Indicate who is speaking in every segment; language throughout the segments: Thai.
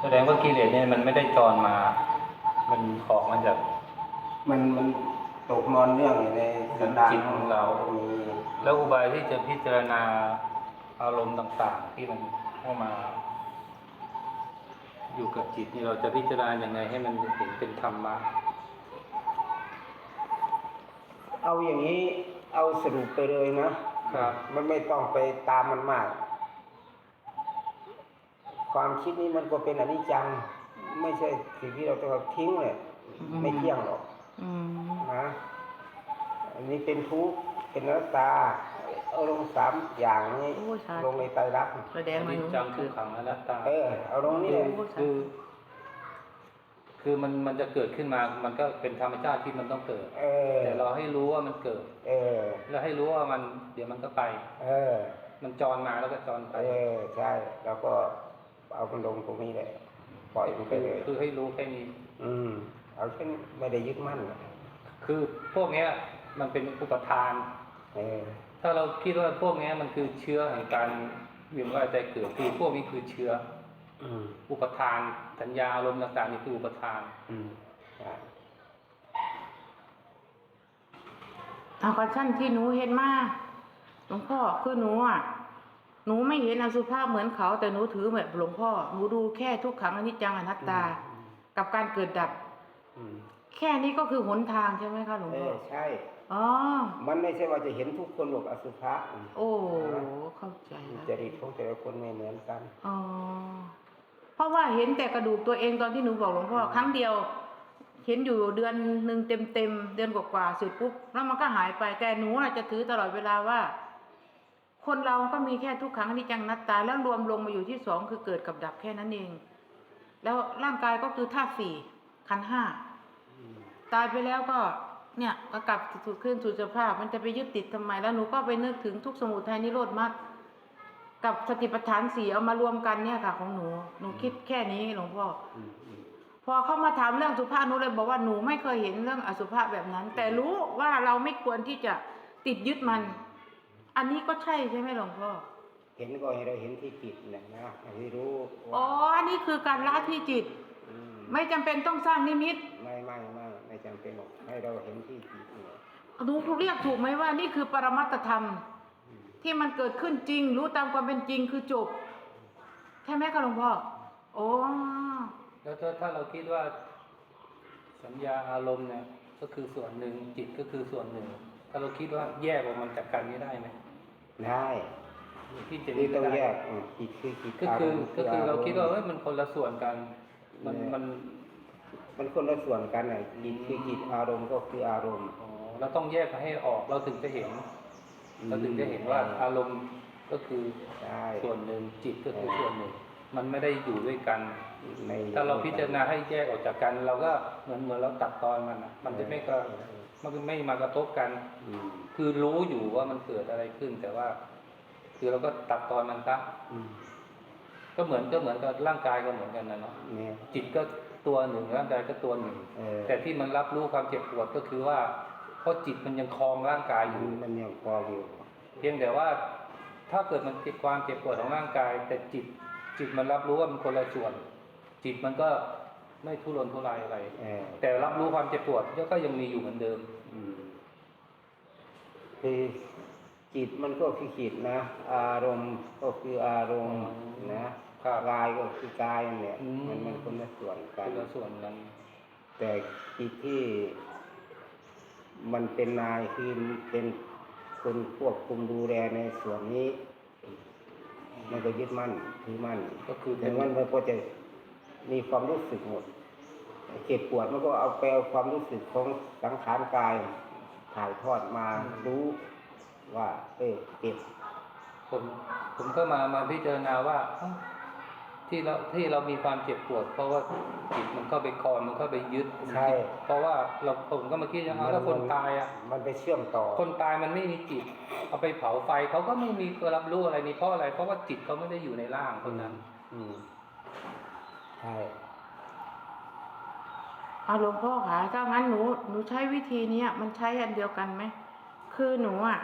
Speaker 1: แสดงว่ากิเลสเนี่ยมันไม่ได้จรมา มันออกมาจาก
Speaker 2: มันมันตกนอนเนื่องอยู่ในสันดาน
Speaker 1: จิตของเรา
Speaker 2: มี
Speaker 1: แล้วอุบายที่จะพิจารณาอารมณ์ต่าง ๆ ที่มันเข้ามา อยู่กับจิตนี่เราจะพิจารณาอย่างไงให้มันเห็นเป็นธรรมะ
Speaker 2: เอาอย่างนี้เอาสรุปไปเลยนะครับ มันไม่ต้องไปตามมันมาก ความคิดนี้มันก็เป็นอนิจจัง ไม่ใช่สิ่งที่เราจะทิ้งเลย
Speaker 3: อืม
Speaker 2: ไม่เที่ยงหรอก
Speaker 3: อืม
Speaker 2: นะอันนี้เป็นทุกข์เป็นอนัตตาเอาลงสามอย่างนี้
Speaker 3: โอ้ยสาธุ
Speaker 2: ลงในไตรลักษณ์
Speaker 3: แสดง
Speaker 1: อ
Speaker 3: มา
Speaker 1: นิ
Speaker 3: ห
Speaker 1: จ
Speaker 3: นู
Speaker 1: จังทุ
Speaker 3: คื
Speaker 1: ก
Speaker 3: อ
Speaker 1: ขังอนัตตา
Speaker 2: เออเอาลงนี่เลย
Speaker 3: โอ้
Speaker 1: คือคือมันมันจะเกิดขึ้นมา มันก็เป็นธรรมชาติที่มันต้องเกิด
Speaker 2: เออ
Speaker 1: แต่เราให้รู้ว่ามันเกิด
Speaker 2: เออ
Speaker 1: แล้วให้รู้ว่ามันเดี๋ยวมันก็ไป
Speaker 2: เออ
Speaker 1: มันจรมาแล้วก็จรไป
Speaker 2: เออ ใช่ แล้วก็ เอามันลงตรงนี้เลยปล่อยมันไป
Speaker 1: คือ
Speaker 2: เลย
Speaker 1: คือให้รู้แค่นี้
Speaker 2: อืม เอาเช่นไม่ได้ยึดมั่นอะ
Speaker 1: คือพวกเนี้ย มันเป็นอุปทาน
Speaker 2: เออ
Speaker 1: ถ้าเราคิดว่าพวกเนี้ยมันคือเชื้อแห่งการเวียนว่ายใจเกิดคือพวกนี้คือเชื้อ
Speaker 2: อืม
Speaker 1: อุปทานสัญญาอารมณ์ต่างๆนี่คืออุปทาน
Speaker 2: อืมใช่
Speaker 3: เอาคอนชั่นที่หนูเห็นมาหลวงพ่อคือหนูอะ หนูไม่เห็นอสุภาพเหมือนเขา แต่หนูถือแบบหลวงพ่อหนูดูแค่ทุกขังอนิจจังอนัตตา กับการเกิดดับ
Speaker 2: อืม
Speaker 3: แค่นี้ก็คือหนทางใช่ไหมคะหลวง
Speaker 2: เอ
Speaker 3: พ่อ
Speaker 2: อใช่
Speaker 3: อ๋อ
Speaker 2: มันไม่ใช่ว่าจะเห็นทุกคนหรอกอสุภะ
Speaker 3: โอ้เข้าใจ
Speaker 2: จ
Speaker 3: แล้ว
Speaker 2: ริตของแต่ละคนไม่เหมือนกัน
Speaker 3: อ๋อเพราะว่าเห็นแต่กระดูกตัวเองตอนที่หนูบอกหลวงพ่อครั้งเดียว เห็นอยู่เดือนหนึ่งเต็มเต็มๆเดือนกว่าๆเสร็จปุ๊บแล้วมันก็หายไปแต่หนูอาจจะถือตลอดเวลาว่า คนเราก็มีแค่ทุกครั้งที่จังนัตตา แล้วรวมลงมาอยู่ที่สองคือเกิดกับดับแค่นั้นเอง แล้วร่างกายก็คือธาตุสี่ขันห้าตายไปแล้วก็เนี่ยก็กลับสู่ขึ้นสู่สภาพ มันจะไปยึดติดทำไม แล้วหนูก็ไปนึกถึงทุกสมุทัยนิโรธมรรคกับสติปัฏฐานสี่เอามารวมกันเนี่ยค่ะ ของหนูหนูคิดแค่นี้หลวงพ่อพอเข้ามาถามเรื่องสุภาพหนูเลยบอกว่าหนูไม่เคยเห็นเรื่องอสุภาพแบบนั้น แต่รู้ว่าเราไม่ควรที่จะติดยึดมัน อันนี้ก็ใช่ใช่ไหมหลวงพ่อ
Speaker 2: เห็นก็ให้เราเห็นที่จิตนะนะให้รู้ว่า
Speaker 3: อ๋อ อันนี้คือการละที่จิต
Speaker 2: ม
Speaker 3: ไม่จำเป็นต้องสร้างนิมิต
Speaker 2: ไม่ไม่ไม่ไม่จำเป็นหรอกให้เราเห็นที่จิตเนี่ย
Speaker 3: หนูเรียกถูกไหมว่านี่คือปรมัตถธรรม
Speaker 2: อืม
Speaker 3: ที่มันเกิดขึ้นจริง รู้ตามความเป็นจริงคือจบใช่ไหมคะหลวงพ่อโอ้
Speaker 1: แล้วถ้าถ้าเราคิดว่าสัญญาอารมณ์เนี่ยก็คือส่วนหนึ่งจิตก็คือส่วนหนึ่ง ถ้าเราคิดว่าแยกออกมันจากกันนี้ได้ไหม
Speaker 2: ได้
Speaker 1: ที่จะ
Speaker 2: นี่
Speaker 1: นี้
Speaker 2: ต้อง
Speaker 1: ได้
Speaker 2: แยกอืมจิตคือจิต
Speaker 1: ก็คือา
Speaker 2: รมณ์
Speaker 1: ก็คือเราคิดว่า
Speaker 2: อ
Speaker 1: เอ้ยมันคนละส่วนกัน มัน
Speaker 2: เนี่ย
Speaker 1: มัน
Speaker 2: มันคนละส่วนกันน่ะจิตคือจิตอารมณ์ก็คืออารมณ์
Speaker 1: อ๋อเราต้องแยกให้ออกเราถึงจะเห็น เราถึงจะเห็นว่าอารมณ์ก็คือ
Speaker 2: ใช่
Speaker 1: ส่วนหนึ่งจิตก็คือส่วนหนึ่ง มันไม่ได้อยู่ด้วยกัน
Speaker 2: ใน
Speaker 1: ถ้าเราพิจารณาให้แยกออกจากกัน เราก็เหมือนเหมือนเราตัดตอนมันอะมันจะไม่ก็ มันไม่มากระทบกัน
Speaker 2: อืม
Speaker 1: คือรู้อยู่ว่ามันเกิดอะไรขึ้น แต่ว่า คือเราก็ตัดตอนมันซะ
Speaker 2: อืม
Speaker 1: ก็เหมือนก็เหมือนกับร่างกายก็เหมือนกันนะเนาะ
Speaker 2: เนี่ย
Speaker 1: จิตก็ตัวหนึ่งร่างกายก็ตัวหนึ่ง
Speaker 2: เออ
Speaker 1: แต่ที่มันรับรู้ความเจ็บปวดก็คือว่าเพราะจิตมันยังคลองร่างกายอยู่
Speaker 2: มันยังพออยู่
Speaker 1: เพียงแต่ว่า ถ้าเกิดมันเกิดความเจ็บปวดของร่างกาย แต่จิตจิตมันรับรู้ว่ามันคนละส่วน จิตมันก็ ไม่ทุรนทุรายอะไร
Speaker 2: เออ
Speaker 1: แต่รับรู้ความเจ็บปวดก็ยังมีอยู่เหมือนเดิม
Speaker 2: อืมคือจิตมันก็คือจิตนะ อารมณ์ก็คืออารมณ์
Speaker 1: อืม
Speaker 2: นะครับกายก็คือกายนั่นแหละ
Speaker 1: อืม
Speaker 2: มันมันคนละส่วนกั
Speaker 1: คนนละส่วนกัน
Speaker 2: แต่จิตที่ มันเป็นนายคือเป็นคนควบคุมดูแลในส่วนนี้ มันก็ยึดมั่นถือมั่น
Speaker 1: ก็คือเป็
Speaker 2: แต่
Speaker 1: น
Speaker 2: มันมันก็จะ มีความรู้สึกหมดเจ็บปวดมันก็เอาไปเอาความรู้สึกของสังขารกายถ่ายทอดมารู้ว่า เออเจ็บ
Speaker 1: ผมผมก็มามาพิจารณาว่าเอ้าที่เราที่เรามีความเจ็บปวด เพราะว่าจิตมันเข้าไปคลอนมันเข้าไปยึด
Speaker 2: ใช่
Speaker 1: เพราะว่าเราผมก็มาคิดอย่างเอาแล้วคนตายอะ
Speaker 2: มันไปเชื่อมต่อ
Speaker 1: คนตายมันไม่มีจิต เอาไปเผาไฟเขาก็ไม่มีตัวรับรู้อะไรนี่เพราะอะไร เพราะว่าจิตเขาไม่ได้อยู่ในร่างคนนั้น
Speaker 2: อืม ใช่
Speaker 3: เอาหลวงพ่อคะถ้างั้นหนูหนูใช้วิธีเนี้ยมันใช้อันเดียวกันไหมคือหนูอะ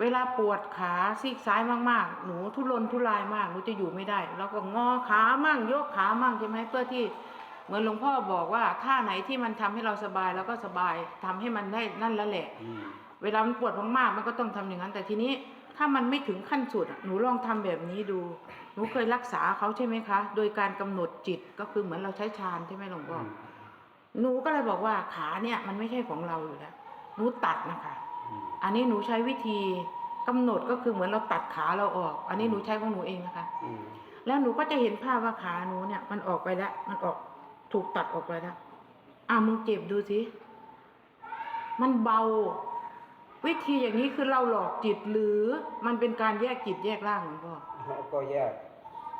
Speaker 3: เวลาปวดขาซีกซ้ายมากๆ หนูทุรนทุรายมากหนูจะอยู่ไม่ได้ แล้วก็งอขามั่งยกขามั่งใช่ไหมเพื่อที่เหมือนหลวงพ่อบอกว่าท่าไหนที่มันทำให้เราสบายแล้วก็สบายทำให้มันได้นั่นแล้วแหละ
Speaker 2: อืม
Speaker 3: เวลามันปวดมากๆมันก็ต้องทำอย่างนั้น แต่ทีนี้ถ้ามันไม่ถึงขั้นสุดอะหนูลองทำแบบนี้ดู หนูเคยรักษาเขาใช่ไหมคะ โดยการกำหนดจิตก็คือเหมือนเราใช้ฌานใช่ไหมหลวงพ่ออหนูก็เลยบอกว่าขาเนี่ยมันไม่ใช่ของเราอยู่แล้วหนูตัดนะคะ
Speaker 2: อืม
Speaker 3: อันนี้หนูใช้วิธีกำหนดก็คือเหมือนเราตัดขาเราออก อันนี้หนูใช้ของหนูเองนะคะ
Speaker 2: อืม
Speaker 3: แล้วหนูก็จะเห็นภาพว่าขาหนูเนี่ย มันออกไปแล้วมันออกถูกตัดออกไปแล้วอะมึงเจ็บดูสิมันเบา วิธีอย่างนี้คือเราหลอกจิตหรือมันเป็นการแยกจิตแยกร่างหลวงพ่อ
Speaker 2: แล้ว ก็แยก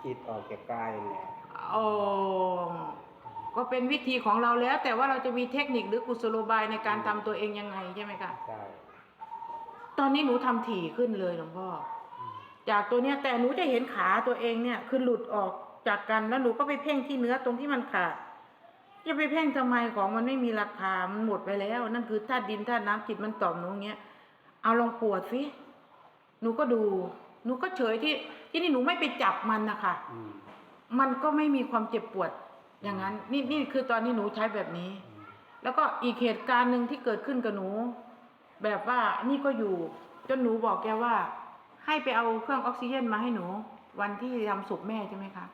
Speaker 2: จิตออกจากกายเนี่ย
Speaker 3: อ๋อก็เป็นวิธีของเราแล้ว แต่ว่าเราจะมีเทคนิคหรือกุศโลบายในการทำตัวเองยังไงใช่ไหมคะ
Speaker 2: ใช่
Speaker 3: ตอนนี้หนูทำถี่ขึ้นเลยหลวงพ่อจากตัวเนี้ยแต่หนูจะเห็นขาตัวเองเนี่ยคือหลุดออกจากกันแล้วหนูก็ไปเพ่งที่เนื้อตรงที่มันขาดจะไปเพ่งทำไมของมันไม่มีราคา มันหมดไปแล้ว นั่นคือธาตุดินธาตุน้ำจิตมันตอบหนูอย่างเงี้ย เอาลองปวดสิ หนูก็ดู หนูก็เฉยที่ ที่นี่หนูไม่ไปจับมันนะคะ
Speaker 2: อืม
Speaker 3: มันก็ไม่มีความเจ็บปวดอย่างนั้น นี่นี่คือตอนนี้หนูใช้แบบนี้
Speaker 2: อืม
Speaker 3: แล้วก็อีกเหตุการณ์หนึ่งที่เกิดขึ้นกับหนู แบบว่านี่ก็อยู่ จนหนูบอกแกว่า ให้ไปเอาเครื่องออกซิเจนมาให้หนู วันที่ทำศพแม่ใช่ไหมคะ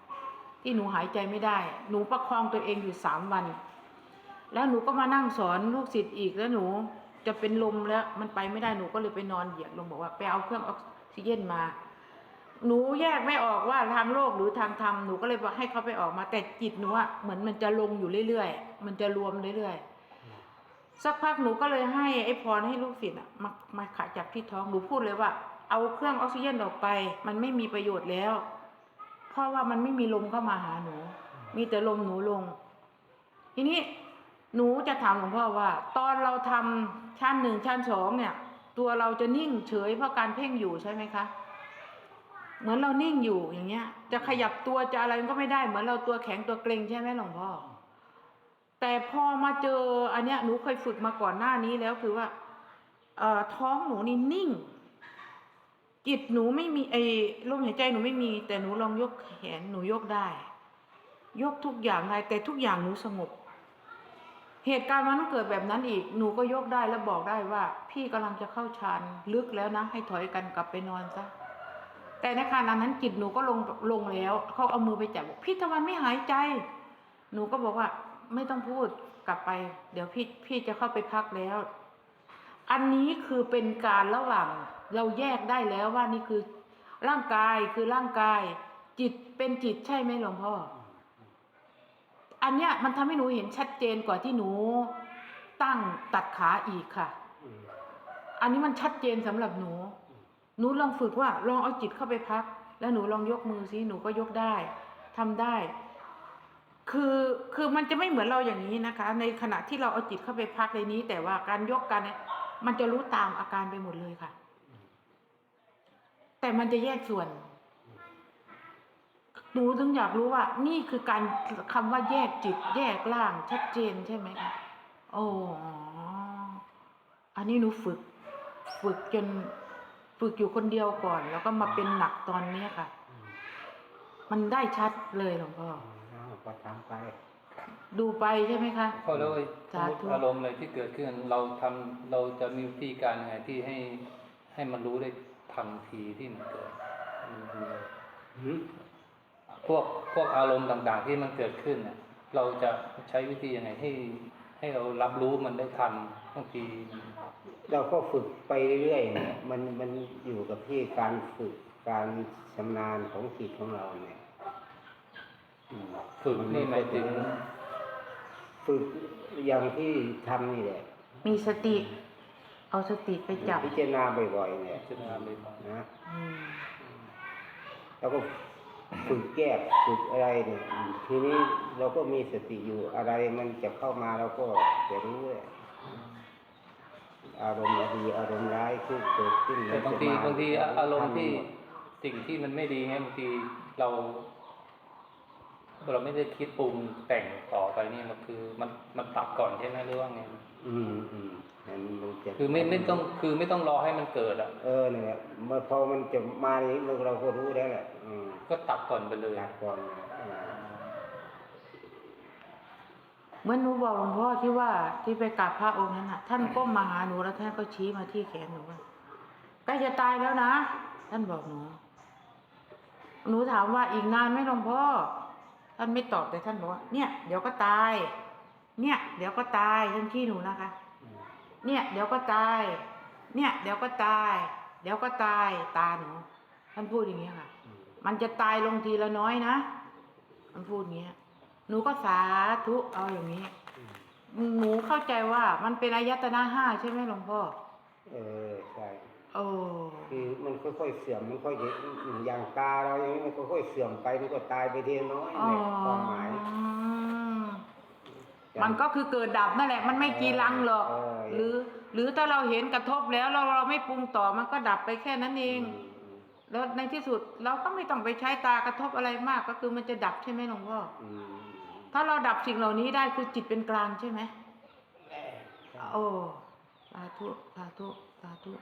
Speaker 3: ที่หนูหายใจไม่ได้ หนูประคองตัวเองอยู่สามวัน แล้วหนูก็มานั่งสอนลูกศิษย์อีกแล้วหนูจะเป็นลมแล้วมันไปไม่ได้หนูก็เลยไปนอนเหยียดลงบอกว่าไปเอาเครื่องออกซิเจนมา หนูแยกไม่ออกว่าทางโลกหรือทางธรรมหนูก็เลยบอกให้เขาไปออกมา แต่จิตหนูอะเหมือนมันจะลงอยู่เรื่อยๆมันจะรวมเรื่อยๆสักพักหนูก็เลยให้ไอ้พรให้ลูกศิษย์อะมามาขาจับที่ท้องหนูพูดเลยว่า เอาเครื่องออกซิเจนออกไป มันไม่มีประโยชน์แล้ว เพราะว่ามันไม่มีลมเข้ามาหาหนู มีแต่ลมหนูลง ทีนี้หนูจะถามหลวงพ่อว่า ตอนเราทำชั้นหนึ่งชั้นสองเนี่ย ตัวเราจะนิ่งเฉยเพราะการเพ่งอยู่ใช่ไหมคะ เหมือนเรานิ่งอยู่อย่างเงี้ย จะขยับตัวจะอะไรมันก็ไม่ได้เหมือนเราตัวแข็งตัวเกร็งใช่ไหมหลวงพ่อแต่พอมาเจออันเนี้ยหนูเคยฝึกมาก่อนหน้านี้แล้วคือว่า เอ่อท้องหนูนี่นิ่ง จิตหนูไม่มีไอ้ลมหายใจหนูไม่มี แต่หนูลองยกแขนหนูยกได้ ยกทุกอย่างได้แต่ทุกอย่างหนูสงบ เหตุการณ์มันเกิดแบบนั้นอีก หนูก็ยกได้แล้วบอกได้ว่า พี่กำลังจะเข้าฌานลึกแล้วนะให้ถอยกันกลับไปนอนซะ แต่ในขณะนั้นจิตหนูก็ลงลงแล้วเขาเอามือไปจับบอกพี่ทำไมไม่หายใจ หนูก็บอกว่า ไม่ต้องพูดกลับไป เดี๋ยวพี่พี่จะเข้าไปพักแล้ว อันนี้คือเป็นการระหว่างเราแยกได้แล้วว่านี่คือ ร่างกายคือร่างกาย จิตเป็นจิตใช่ไหมหลวงพ่ออันเนี้ยมันทำให้หนูเห็นชัดเจนกว่าที่หนูตั้งตัดขาอีกค่ะ
Speaker 2: อั
Speaker 3: นนี้มันชัดเจนสำหรับหนู หนูลองฝึกว่าลองเอาจิตเข้าไปพัก แล้วหนูลองยกมือซิหนูก็ยกได้ทำได้ คือคือมันจะไม่เหมือนเราอย่างนี้นะคะ ในขณะที่เราเอาจิตเข้าไปพักในนี้ แต่ว่าการยกกันเนี่ยมันจะรู้ตามอาการไปหมดเลยค่ะ แต่มันจะแยกส่วนหนูถึงอยากรู้ว่า นี่คือการคำว่าแยกจิต แยกร่างชัดเจนใช่ไหมคะโอ้อ๋อันนี้หนูฝึก ฝึกจน ฝึกอยู่คนเดียวก่อน แล้วก็มาเป็นหนักตอนเนี้ยค่ะ
Speaker 2: อืม
Speaker 3: มันได้ชัดเลยหลวงพ่อ
Speaker 2: เอาก็ทำไป
Speaker 3: ดูไปใช่ไหมคะ
Speaker 1: พอแล้วไอ้ส
Speaker 3: สาม
Speaker 1: ม
Speaker 3: ธุ
Speaker 1: ติอารมณ์อะไรที่เกิดขึ้น เราทำเราจะมีวิธีการยังไงที่ให้ให้มันรู้ได้ทันทีที่มันเกิดอืม
Speaker 2: อืม
Speaker 1: พวกพวกอารมณ์ต่าง ๆ ที่มันเกิดขึ้นเนี่ยเราจะใช้วิธียังไงให้ ให้เรารับรู้มันได้ทันบางทีมัน
Speaker 2: เราก็ฝึกไปเรื่อยๆเนี่ยมันมันอยู่กับที่การฝึกการชำนาญของจิตของเราเนี่ยอืม
Speaker 1: ฝึกนี่หมายถึง
Speaker 2: ฝึกอย่างที่ทำนี่แหละ
Speaker 3: มีสติ เอาสติไปจับ
Speaker 2: พิจารณาบ่อยๆเนี่ย
Speaker 1: พิจารณาบ่อย
Speaker 2: นะ
Speaker 3: อืม
Speaker 2: แล้วก็ ฝึกแก้ฝึกอะไรเนี่ยอืมทีนี้เราก็มีสติอยู่อะไรมันจะเข้ามาเราก็จะรู้เลยอารมณ์ดีอารมณ์ร้ายที่เกิดขึ้น
Speaker 1: แต่บางที
Speaker 2: จะม
Speaker 1: บางทีอารมณ์ที่
Speaker 2: ทำหมด
Speaker 1: สิ่งที่มันไม่ดีไงบางทีเรา เราไม่ได้คิดปรุงแต่งต่อไปนี่มันคือมันมันตัดก่อนใช่ไหมหรือว่าไง
Speaker 2: อืมอืมอันนี้มันจะ
Speaker 1: คือไม่ไม่ต้องคือไม่ต้องรอให้มันเกิดอะ
Speaker 2: เออเนี่ยเมื่อพอมันจะมาอย่างนี้เราก็รู้แล้วแหละอืม
Speaker 1: ก็ตัดก่อนไปเลย
Speaker 2: ตัดก่อน
Speaker 3: เมื่อหนูบอกหลวงพ่อที่ว่าที่ไปกราบพระองค์นั้นน่ะ ท่านก้มมาหาหนูแล้วท่านก็ชี้มาที่แขนหนูว่าใกล้จะตายแล้วนะ ท่านบอกหนู หนูถามว่าอีกนานไหมหลวงพ่อ ท่านไม่ตอบแต่ท่านบอกว่าเนี่ยเดี๋ยวก็ตาย เนี่ย เดี๋ยวก็ตายท่านชี้หนูนะคะ เนี่ย เดี๋ยวก็ตาย เนี่ย เดี๋ยวก็ตาย เดี๋ยวก็ตายตาหนูท่านพูดอย่างนี้ค่ะ
Speaker 2: ม
Speaker 3: มันจะตายลงทีละน้อยนะ มันพูดอย่างเงี้ย หนูก็สาธุเอาอย่างนี้ หนูเข้าใจว่ามันเป็นอายตนะห้าใช่ไหมหลวงพ่อ
Speaker 2: เออใช่
Speaker 3: โอ้
Speaker 2: คือมันค่อยๆเสื่อมมันค่อยๆอย่างตาเราอย่างนี้มันค่อยๆเสื่อมไปมันก็ตายไปทีละน้อย
Speaker 3: อ๋อ
Speaker 2: ในความหมาย
Speaker 3: มันก็คือเกิดดับนั่นแหละ มันไม่กีรังหรอก
Speaker 2: เออ
Speaker 3: หรือ หรือถ้าเราเห็นกระทบแล้วเราเราไม่ปรุงต่อมันก็ดับไปแค่นั้นเอง
Speaker 2: อืม
Speaker 3: แล้วในที่สุดเราก็ไม่ต้องไปใช้ตากระทบอะไรมากก็คือมันจะดับใช่ไหมหลวงพ่อ
Speaker 2: อืม
Speaker 3: ถ้าเราดับสิ่งเหล่านี้ได้คือจิตเป็นกลางใช่ไหมโอ้สาธุสาธุสาธุ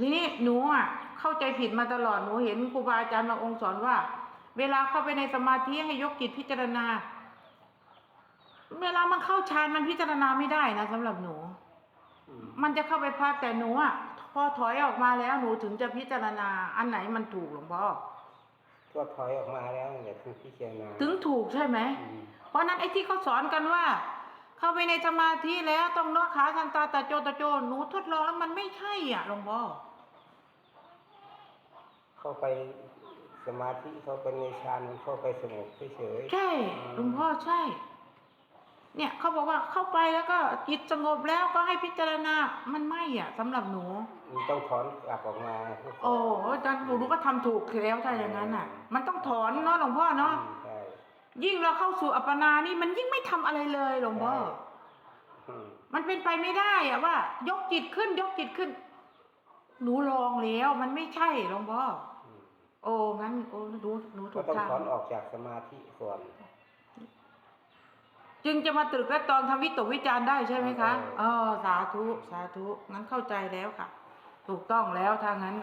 Speaker 3: ทีนี้หนูอะเข้าใจผิดมาตลอดหนูเห็นครูบาอาจารย์บางองค์สอนว่า เวลาเข้าไปในสมาธิให้ยกจิตพิจารณา เวลามันเข้าฌานมันพิจารณาไม่ได้นะสำหรับหนู
Speaker 2: อืม
Speaker 3: มันจะเข้าไปพักแต่หนูอะพ อถอยออกมาแล้วหนูถึงจะพิจารณาอันไหนมันถูกหลวงพ่อ
Speaker 2: ก็ถอยออกมาแล้วเนี่ยคือพิจารณา
Speaker 3: ถึงถูกใช่ไหม
Speaker 2: อืม
Speaker 3: เพราะฉะนั้นไอ้ที่เขาสอนกันว่า เข้าไปในสมาธิแล้วต้องนวดขาทันตาตะโจตะโจหนูทดลองแล้วมันไม่ใช่อะหลวงพ่อ
Speaker 2: เข้าไปสมาธิเข้าไปในฌานมันเข้าไปสงบเฉยๆ
Speaker 3: ใช่หลวงพ่อใช่ เนี่ยเขาบอกว่าเข้าไปแล้วก็จิตสงบแล้วก็ให้พิจารณา มันไม่อะสำหรับหนู
Speaker 2: มันต้องถอนกลับออกมา
Speaker 3: โอ้อาจารย์หนูก็ทำถูกแล้วถ้าอย่างนั้นอะ มันต้องถอนเนาะหลวงพ่อเนาะ
Speaker 2: ใช่
Speaker 3: ยิ่งเราเข้าสู่อัปปนานี่มันยิ่งไม่ทำอะไรเลยหลวงพ่อ
Speaker 2: อืม
Speaker 3: มันเป็นไปไม่ได้อะว่า ยกจิตขึ้น ยกจิตขึ้น หนูลองแล้วมันไม่ใช่หลวงพ่อ
Speaker 2: อืม
Speaker 3: โอ้งั้นโอ้หนูหนูถู
Speaker 2: ก็
Speaker 3: ก
Speaker 2: ต้อง
Speaker 3: ทาง
Speaker 2: ถอนออกจากสมาธิก่อน
Speaker 3: จึงจะมาตรึกและตองทำวิตกวิจารณ์ได้ใช่ไหมคะ
Speaker 2: เอ
Speaker 3: อ๋
Speaker 2: อ
Speaker 3: อสาธุสาธุงั้นเข้าใจแล้วค่ะ ถูกต้องแล้วถ้างั้น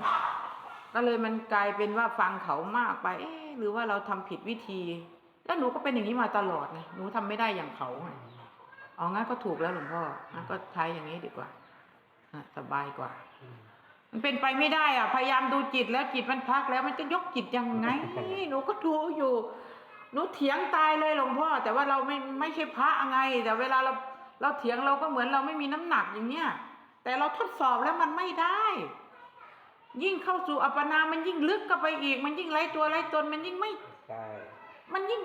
Speaker 3: ก็เลยมันกลายเป็นว่าฟังเขามากไป เอ๊ะหรือว่าเราทำผิดวิธี แล้วหนูก็เป็นอย่างนี้มาตลอดไงหนูทำไม่ได้อย่างเขาไงอ๋องั้นก็ถูกแล้วหลวงพ่องั้นก็ใช้อย่างนี้ดีกว่าอะสบายกว่า
Speaker 2: อืม
Speaker 3: มันเป็นไปไม่ได้อะ พยายามดูจิตแล้วจิตมันพักแล้วมันจะยกจิตยังไงหนูก็ดูอยู่ หนูเถียงตายเลยหลวงพ่อ แต่ว่าเราไม่ไม่ใช่พระไง แต่เวลาเราเราเถียงเราก็เหมือนเราไม่มีน้ำหนักอย่างเนี้ยแต่เราทดสอบแล้วมันไม่ได้ ยิ่งเข้าสู่อัปปนา มันยิ่งลึกเข้าไปอีก มันยิ่งไร้ตัวไร้ตน มันยิ่งไม่
Speaker 2: ใช่
Speaker 3: มันยิ่ง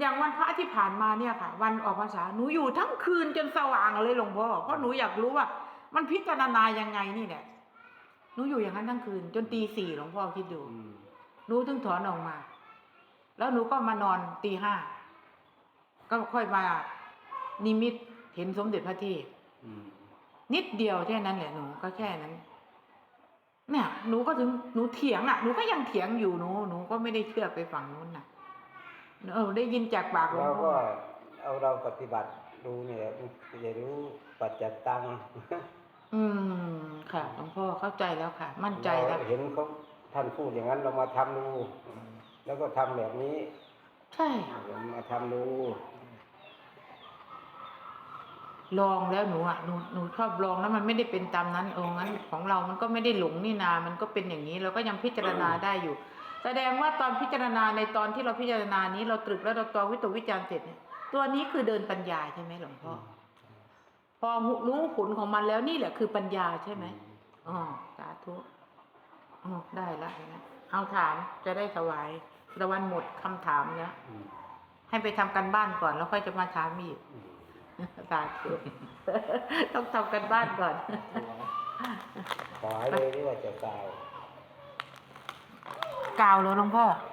Speaker 3: อย่างวันพระที่ผ่านมาเนี่ยค่ะ วันออกพรรษาหนูอยู่ทั้งคืนจนสว่างเลยหลวงพ่อเพราะหนูอยากรู้ว่า มันพิจารณายังไงนี่แหละหนูอยู่อย่างนั้นทั้งคืน จนตีสี่หลวงพ่อคิดดู
Speaker 2: อืม
Speaker 3: หนูถึงถอนออกมา แล้วหนูก็มานอนตีห้าก็ค่อยมานิมิตเห็นสมเด็จพระเทพ
Speaker 2: อืม
Speaker 3: นิดเดียวแค่นั้นแหละหนูก็แค่นั้น เนี่ยหนูก็ถึงหนูเถียงอะหนูก็ยังเถียงอยู่หนูหนูก็ไม่ได้เชื่อไปฝั่งนู้นน่ะเออได้ยินจากปากหลวง
Speaker 2: เรา
Speaker 3: พ่
Speaker 2: ก็
Speaker 3: อ
Speaker 2: เอาเราปฏิบัติดูเนี่ยจะรู้ปัจจตัง
Speaker 3: อืมค่ะหลวงพ่อเข้าใจแล้วค่ะ มั่นใจแล้ว
Speaker 2: เราเห็นเขาท่านพูดอย่างนั้นเรามาทำดู แล้วก็ทำแบบนี้
Speaker 3: ใช่
Speaker 2: เรามาทำดู
Speaker 3: ลองแล้วหนูอะหนูหนูชอบลองแล้วมันไม่ได้เป็นตามนั้นเอองั้น ของเรามันก็ไม่ได้หลงนี่นา มันก็เป็นอย่างนี้เราก็ยังพิจารณาได้อยู่ แสดงว่าตอนพิจารณาในตอนที่เราพิจารณานี้เราตรึกแล้วเราตองวิตกวิจารณ์เสร็จเนี่ยตัวนี้คือเดินปัญญาใช่ไหมหลวงพ่อพอรู้ผลของมันแล้วนี่แหละคือปัญญาใช่ไหมอ๋อสาธุอ๋อได้ละอย่างนั้นเอาถามจะได้ถวาย ตะวันหมดคำถามแล้ว
Speaker 2: อืม
Speaker 3: ให้ไปทำกันบ้านก่อนแล้วค่อยจะมาถามอีก
Speaker 2: อืม
Speaker 3: สาธุต้องทำกันบ้านก่อน
Speaker 2: ขอให้เลยที่ว่าจะกล่าว
Speaker 3: กล่าวแล้วหลวงพ่อ
Speaker 2: อ